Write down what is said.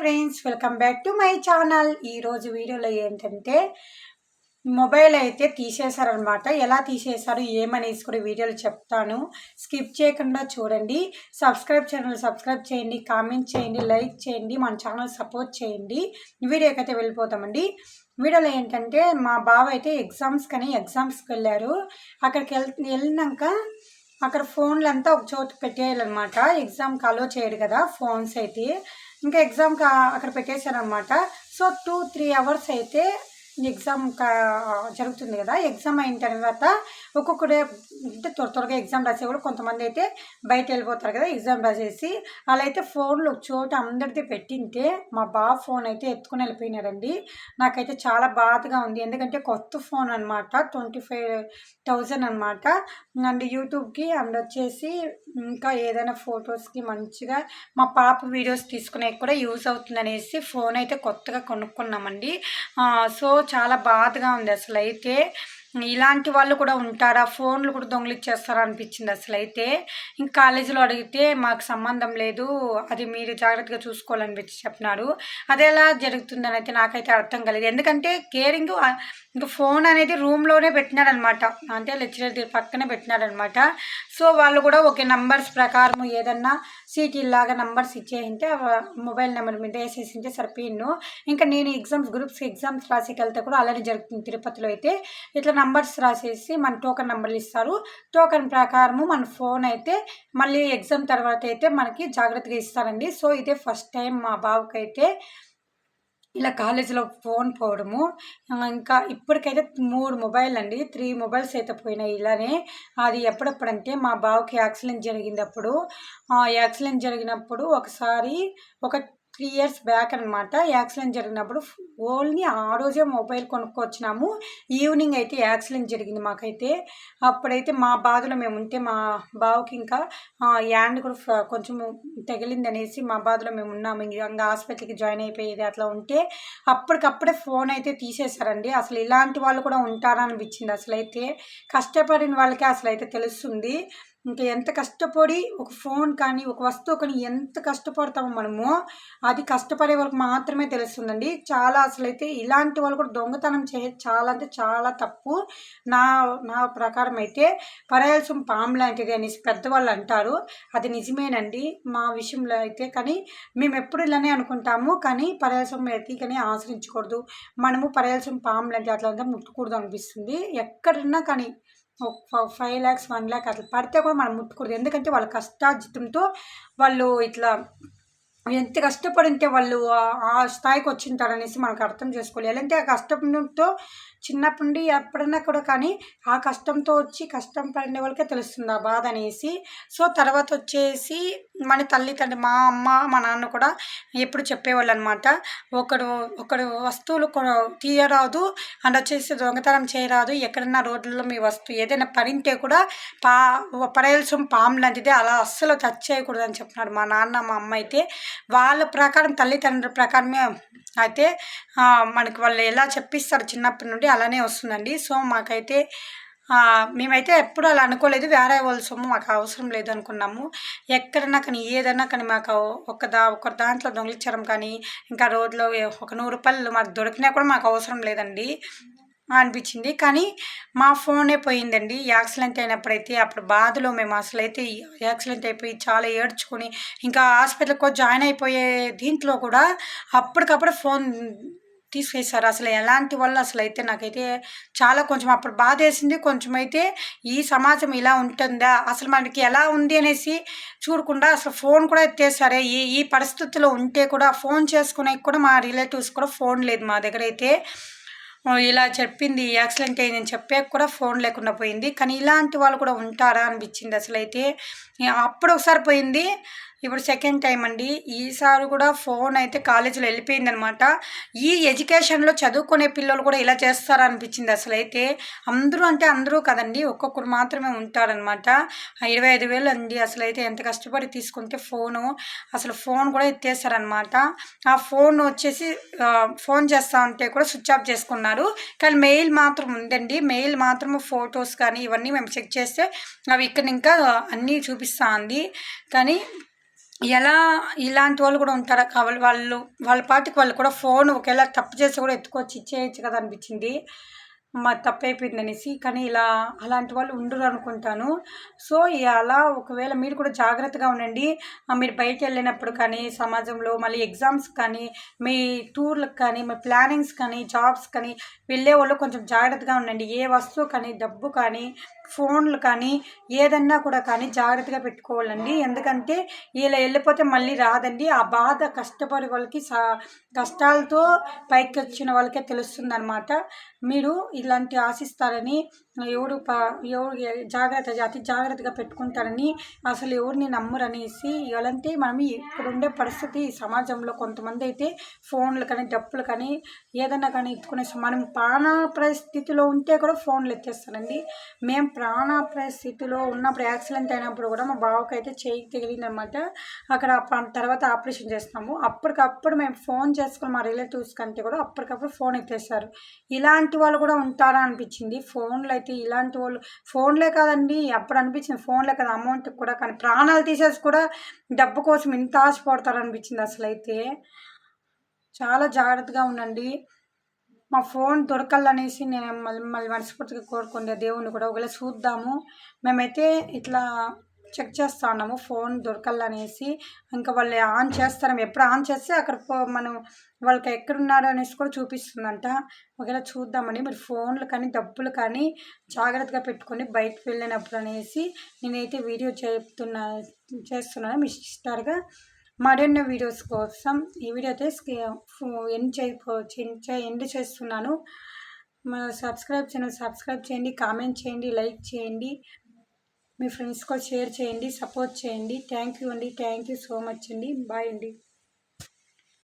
Friends welcome back to my channel ఈరోజు వీడియోలో ఏంటంటే మొబైల్ అయితే తీసేశారనమాట ఎలా తీసేశారు ఏమనేసి కూడా వీడియోలు చెప్తాను. స్కిప్ చేయకుండా చూడండి. సబ్స్క్రైబ్ ఛానల్ సబ్స్క్రైబ్ చేయండి కామెంట్ చేయండి లైక్ చేయండి మన ఛానల్ సపోర్ట్ చేయండి. వీడియోకి అయితే వెళ్ళిపోతామండి. వీడియోలో ఏంటంటే మా బావ అయితే ఎగ్జామ్స్ కానీ ఎగ్జామ్స్కి వెళ్ళారు. అక్కడికి వెళ్ వెళ్ళినాక అక్కడ ఫోన్లు అంతా ఒక చోటు పెట్టేయాలన్నమాట. ఎగ్జామ్కి అలో చేయడు కదా ఫోన్స్ అయితే. ఇంకా ఎగ్జామ్కి అక్కడ పెట్టేశారనమాట సో టూ త్రీ అవర్స్ అయితే ఎగ్జామ్ జరుగుతుంది కదా. ఎగ్జామ్ అయిన తర్వాత ఒక్కొక్కడే అంటే త్వర త్వరగా ఎగ్జామ్ రాసే కూడా కొంతమంది అయితే బయట వెళ్ళిపోతారు కదా ఎగ్జామ్ రాసేసి. అలా అయితే ఫోన్లు చోట అందరిది పెట్టింటే మా బాబు ఫోన్ అయితే ఎత్తుకుని వెళ్ళిపోయినారండి నాకైతే చాలా బాధగా ఉంది. ఎందుకంటే కొత్త ఫోన్ అనమాట ట్వంటీ ఫైవ్ థౌజండ్ అనమాట అండ్ యూట్యూబ్కి అండ్ వచ్చేసి ఇంకా ఏదైనా ఫొటోస్కి మంచిగా మా పాప వీడియోస్ తీసుకునే కూడా యూజ్ అవుతుందనేసి ఫోన్ అయితే కొత్తగా కొనుక్కున్నామండి. సో చాలా బాధగా ఉంది అసలు అయితే ఇలాంటి వాళ్ళు కూడా ఉంటారా? ఫోన్లు కూడా దొంగిలిచ్చేస్తారా అనిపించింది అసలు అయితే ఇంక కాలేజీలో అడిగితే మాకు సంబంధం లేదు అది మీరు జాగ్రత్తగా చూసుకోవాలనిపించి చెప్పినారు అది ఎలా జరుగుతుందని అయితే నాకైతే అర్థం కాలేదు. ఎందుకంటే కేరింగ్ ఇంకా ఫోన్ అనేది రూమ్లోనే పెట్టినాడనమాట. అంటే లెక్చరర్ పక్కనే పెట్టినాడనమాట. సో వాళ్ళు కూడా ఒక నంబర్స్ ప్రకారం ఏదన్నా లాగా నంబర్స్ ఇచ్చేసింటే మొబైల్ నెంబర్ మీద వేసేసింటే సరిపోయిండు. ఇంకా నేను ఎగ్జామ్స్ గ్రూప్స్ ఎగ్జామ్స్ రాసికి వెళ్తే కూడా అలానే జరుగుతుంది. తిరుపతిలో అయితే ఇట్లా నంబర్స్ రాసేసి మన టోకెన్ నెంబర్లు ఇస్తారు. టోకన్ ప్రకారము మన ఫోన్ అయితే మళ్ళీ ఎగ్జామ్ తర్వాత అయితే మనకి జాగ్రత్తగా ఇస్తారండి. సో ఇదే ఫస్ట్ టైం మా బాబుకైతే ఇలా కాలేజీలో ఫోన్ పోవడము. ఇంకా ఇప్పటికైతే మూడు మొబైల్ అండి. త్రీ మొబైల్స్ అయితే పోయినాయి ఇలానే. అది ఎప్పుడప్పుడంటే మా బావకి యాక్సిడెంట్ జరిగినప్పుడు. ఆ యాక్సిడెంట్ జరిగినప్పుడు ఒకసారి ఒక త్రీ ఇయర్స్ బ్యాక్ అనమాట యాక్సిడెంట్ జరిగినప్పుడు ఓన్లీ ఆ రోజే మొబైల్ కొనుక్కొచ్చినాము. ఈవినింగ్ అయితే యాక్సిడెంట్ జరిగింది మాకైతే. అప్పుడైతే మా బాధలో మేము ఉంటే మా బావుకి ఇంకా యాండ్ కూడా కొంచెం తగిలింది అనేసి మా బాధలో మేము ఉన్నాము. ఇంకా హాస్పిటల్కి జాయిన్ అయిపోయేది అట్లా ఉంటే అప్పటికప్పుడే ఫోన్ అయితే తీసేశారండి. అసలు ఇలాంటి వాళ్ళు కూడా ఉంటారనిపించింది అసలు అయితే కష్టపడిన వాళ్ళకే అసలు అయితే తెలుస్తుంది. ఇంకా ఎంత కష్టపడి ఒక ఫోన్ కానీ ఒక వస్తువు కానీ ఎంత కష్టపడతామో మనము అది కష్టపడే వాళ్ళకి మాత్రమే తెలుస్తుందండి. చాలా అసలు అయితే ఇలాంటి వాళ్ళు కూడా దొంగతనం చే చాలా అంటే చాలా తప్పు. నా నా ప్రకారం అయితే పరాయల్సం పాము లాంటిది అనేసి పెద్దవాళ్ళు అంటారు. అది నిజమేనండి. మా విషయంలో అయితే కానీ మేము ఎప్పుడు ఇలానే అనుకుంటాము. కానీ పరాయల్సం కానీ ఆశ్రయించకూడదు. మనము పరాయల్సం పాము లాంటి అట్లా అంతా ముట్టుకూడదు అనిపిస్తుంది. ఎక్కడున్నా కానీ ఫైవ్ ల్యాక్స్ వన్ ల్యాక్ అట్లా పడితే కూడా మనం ముట్టుకూడదు ఎందుకంటే వాళ్ళ కష్టాజితంతో వాళ్ళు ఇట్లా ఎంత కష్టపడి ఉంటే వాళ్ళు ఆ స్థాయికి వచ్చింటారనేసి మనకు అర్థం చేసుకోవాలి ఎలాంటి ఆ కష్టంతో చిన్నప్పటి నుండి ఎప్పుడన్నా కూడా కానీ ఆ కష్టంతో వచ్చి కష్టం పడిన వాళ్ళకే తెలుస్తుంది ఆ బాధ అనేసి. సో తర్వాత వచ్చేసి మన తల్లిదండ్రులు మా అమ్మ మా నాన్న కూడా ఎప్పుడు చెప్పేవాళ్ళు అనమాట ఒకడు ఒకడు వస్తువులు తీయరాదు అండ్ వచ్చేసి దొంగతనం చేయరాదు ఎక్కడన్నా రోడ్లలో మీ వస్తువు ఏదైనా పడింటే కూడా పా పరేల్సం పాము లాంటిది అలా అస్సలు టచ్ చేయకూడదు అని చెప్పినారు మా నాన్న మా అమ్మ అయితే. వాళ్ళ ప్రకారం తల్లిదండ్రుల ప్రకారమే అయితే మనకి వాళ్ళు ఎలా చెప్పిస్తారు చిన్నప్పటి నుండి అలానే వస్తుందండి. సో మాకైతే మేమైతే ఎప్పుడు అలా అనుకోలేదు. వేరే వాళ్ళ సొమ్ము మాకు అవసరం లేదు అనుకున్నాము. ఎక్కడన్నా కానీ ఏదన్నా కానీ మాకు ఒక దా ఒక దాంట్లో దొంగిలించడం కానీ ఇంకా రోడ్లో ఒక నూరు రూపాయలు మాకు దొరికినా కూడా మాకు అవసరం లేదండి. అనిపించింది. కానీ మా ఫోనే పోయిందండి. యాక్సిడెంట్ అయినప్పుడైతే అప్పుడు బాధలో మేము అసలు అయితే యాక్సిడెంట్ అయిపోయి చాలా ఏడ్చుకొని ఇంకా హాస్పిటల్కి జాయిన్ అయిపోయే దీంట్లో కూడా అప్పటికప్పుడు ఫోన్ తీసుకేసారు అసలు ఎలాంటి వల్ల అసలు అయితే నాకైతే చాలా కొంచెం అప్పుడు బాధ వేసింది కొంచెం అయితే ఈ సమాజం ఇలా ఉంటుందా? అసలు మనకి ఎలా ఉంది అనేసి చూడకుండా అసలు ఫోన్ కూడా ఎత్తేసారే ఈ ఈ పరిస్థితిలో ఉంటే కూడా ఫోన్ చేసుకునే కూడా మా రిలేటివ్స్ కూడా ఫోన్ లేదు మా దగ్గర అయితే. ఇలా చెప్పింది యాక్సిడెంట్ అయిందని చెప్పాక కూడా ఫోన్ లేకుండా పోయింది. కానీ ఇలాంటి వాళ్ళు కూడా ఉంటారా అనిపించింది అసలు అయితే అప్పుడు ఒకసారి పోయింది. ఇప్పుడు సెకండ్ టైం అండి. ఈసారి కూడా ఫోన్ అయితే కాలేజీలో వెళ్ళిపోయింది అనమాట ఈ ఎడ్యుకేషన్లో చదువుకునే పిల్లలు కూడా ఇలా చేస్తారనిపించింది అసలు అయితే అందరూ అంటే అందరూ కదండి ఒక్కొక్కరు మాత్రమే ఉంటారనమాట. ఇరవై ఐదు వేలు అండి. అసలు అయితే ఎంత కష్టపడి తీసుకుంటే ఫోను. అసలు ఫోన్ కూడా ఎత్తేస్తారనమాట ఆ ఫోన్ వచ్చేసి ఫోన్ చేస్తా ఉంటే కూడా స్విచ్ ఆఫ్ చేసుకున్నారు. కానీ మెయిల్ మాత్రం ఉందండి. మెయిల్ మాత్రం ఫొటోస్ కానీ ఇవన్నీ మేము చెక్ చేస్తే అవి ఇక్కడ ఇంకా అన్నీ చూపిస్తా ఉంది. కానీ ఎలా ఇలాంటి వాళ్ళు కూడా ఉంటారా? కావాలి వాళ్ళు వాళ్ళ పాటికి వాళ్ళు కూడా ఫోన్ ఒకవేళ తప్పు చేసి కూడా ఎత్తుకొచ్చి ఇచ్చేయచ్చు కదా అనిపించింది. మా తప్పైపోయింది అనేసి. కానీ ఇలా అలాంటి వాళ్ళు ఉండరు అనుకుంటాను. సో అలా ఒకవేళ మీరు కూడా జాగ్రత్తగా ఉండండి. మీరు బయట వెళ్ళినప్పుడు కానీ సమాజంలో మళ్ళీ ఎగ్జామ్స్ కానీ మీ టూర్లకు కానీ మీ ప్లానింగ్స్ కానీ జాబ్స్ కానీ వెళ్ళే వాళ్ళు కొంచెం జాగ్రత్తగా ఉండండి. ఏ వస్తువు కానీ డబ్బు కానీ ఫోన్లు కానీ ఏదన్నా కూడా కానీ జాగ్రత్తగా పెట్టుకోవాలండి. ఎందుకంటే ఇలా వెళ్ళిపోతే మళ్ళీ రాదండి. ఆ బాధ కష్టపడే వాళ్ళకి సా కష్టాలతో పైకి వచ్చిన వాళ్ళకే తెలుస్తుంది అనమాట మీరు ఇలాంటి ఆశిస్తారని ఎవడు ప ఎవరు జాగ్రత్త అతి జాగ్రత్తగా పెట్టుకుంటారని అసలు ఎవరిని నమ్మరనేసి ఇవాళంటే మనం ఇప్పుడు ఉండే పరిస్థితి సమాజంలో కొంతమంది అయితే ఫోన్లు కానీ డప్పులు కానీ ఏదన్నా కానీ ఎత్తుకునే మనం ప్రాణాపాయ స్థితిలో ఉంటే కూడా ఫోన్లు ఎత్తేస్తారండి. మేము ప్రాణాపాయ స్థితిలో ఉన్నప్పుడు యాక్సిడెంట్ అయినప్పుడు కూడా మా బావకి అయితే చేయి తగిలిందనమాట. అక్కడ తర్వాత ఆపరేషన్ చేస్తాము అప్పటికప్పుడు మేము ఫోన్ చేసుకుని మా రిలేటివ్స్ కంటే కూడా అప్పటికప్పుడు ఫోన్ ఎత్తేస్తారు. ఇలాంటి వాళ్ళు కూడా ఉంటారా అనిపించింది. ఫోన్లు అయితే ఇలాంటి వాళ్ళు. ఫోన్లే కాదండి అప్పుడు అనిపించింది ఫోన్లే కదా అమౌంట్ కూడా కానీ ప్రాణాలు తీసేసి కూడా డబ్బు కోసం ఇంత ఆశపడతారు అనిపించింది అసలు అయితే చాలా జాగ్రత్తగా ఉండండి. మా ఫోన్ దొరకాలనేసి నేను మళ్ళీ మళ్ళీ మనస్ఫూర్తిగా కోరుకుండే దేవుణ్ణి కూడా. ఒకవేళ చూద్దాము. మేమైతే ఇట్లా చెక్ చేస్తున్నాము ఫోన్ దొరకాలనేసి. ఇంకా వాళ్ళు ఆన్ చేస్తారు ఎప్పుడు ఆన్ చేస్తే అక్కడ మనం వాళ్ళకి ఎక్కడున్నారు అనేసి కూడా చూపిస్తుందంట. ఒకవేళ చూద్దామని మీరు ఫోన్లు కానీ డబ్బులు కానీ జాగ్రత్తగా పెట్టుకొని బయటకు వెళ్ళినప్పుడు అనేసి నేనైతే వీడియో చెప్తున్నా చేస్తున్నాను. మీ సిస్టర్గా మరిన్ని వీడియోస్ కోసం ఈ వీడియో అయితే ఎండ్ చేయ ఎండ్ చేస్తున్నాను. సబ్స్క్రైబ్ ఛానల్ సబ్స్క్రైబ్ చేయండి కామెంట్ చేయండి లైక్ చేయండి. మీ ఫ్రెండ్స్ కూడా షేర్ చేయండి సపోర్ట్ చేయండి. థ్యాంక్ యూ అండి. థ్యాంక్ యూ సో మచ్ అండి. బాయ్ అండి.